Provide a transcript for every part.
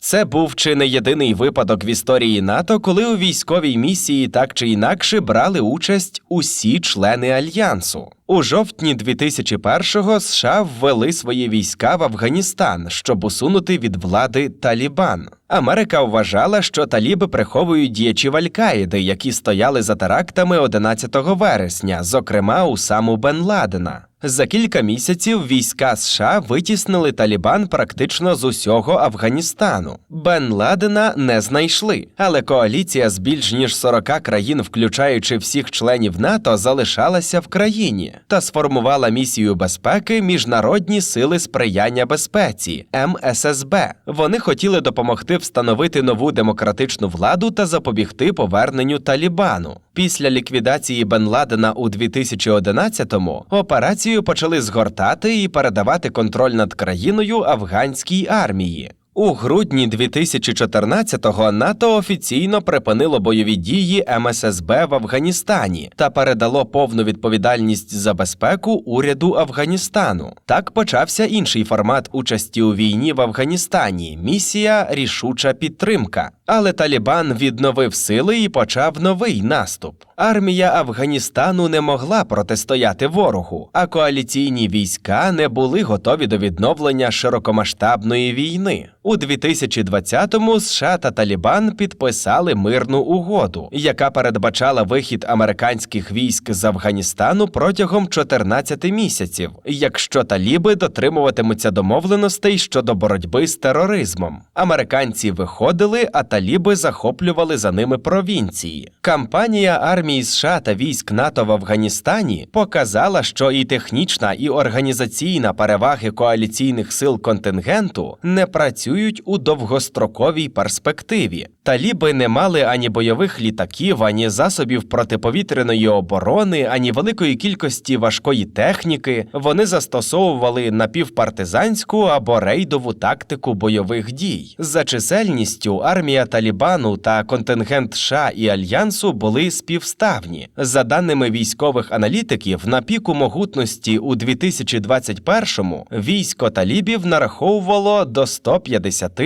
Це був чи не єдиний випадок в історії НАТО, коли у військовій місії так чи інакше брали участь усі члени альянсу. У жовтні 2001-го США ввели свої війська в Афганістан, щоб усунути від влади Талібан. Америка вважала, що таліби приховують діячів Аль-Каїди, які стояли за терактами 11 вересня, зокрема у саму Бен Ладена. За кілька місяців війська США витіснили Талібан практично з усього Афганістану. Бен Ладена не знайшли, але коаліція з більш ніж 40 країн, включаючи всіх членів НАТО, залишалася в країні та сформувала місію безпеки Міжнародні сили сприяння безпеці МССБ. Вони хотіли допомогти встановити нову демократичну владу та запобігти поверненню Талібану. Після ліквідації Бен Ладена у 2011-му операцію почали згортати і передавати контроль над країною афганській армії. У грудні 2014-го НАТО офіційно припинило бойові дії МССБ в Афганістані та передало повну відповідальність за безпеку уряду Афганістану. Так почався інший формат участі у війні в Афганістані місія Рішуча підтримка. Але Талібан відновив сили і почав новий наступ. Армія Афганістану не могла протистояти ворогу, а коаліційні війська не були готові до відновлення широкомасштабної війни. У 2020-му США та Талібан підписали мирну угоду, яка передбачала вихід американських військ з Афганістану протягом 14 місяців, якщо таліби дотримуватимуться домовленостей щодо боротьби з тероризмом. Американці виходили, а таліби захоплювали за ними провінції. Кампанія армії США та військ НАТО в Афганістані показала, що і технічна, і організаційна переваги коаліційних сил контингенту не працюють у довгостроковій перспективі. Таліби не мали ані бойових літаків, ані засобів протиповітряної оборони, ані великої кількості важкої техніки. Вони застосовували напівпартизанську або рейдову тактику бойових дій. За чисельністю армія Талібану та контингент США і Альянсу були співставні. За даними військових аналітиків, на піку могутності у 2021-му військо талібів нараховувало до 150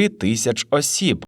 тисяч осіб.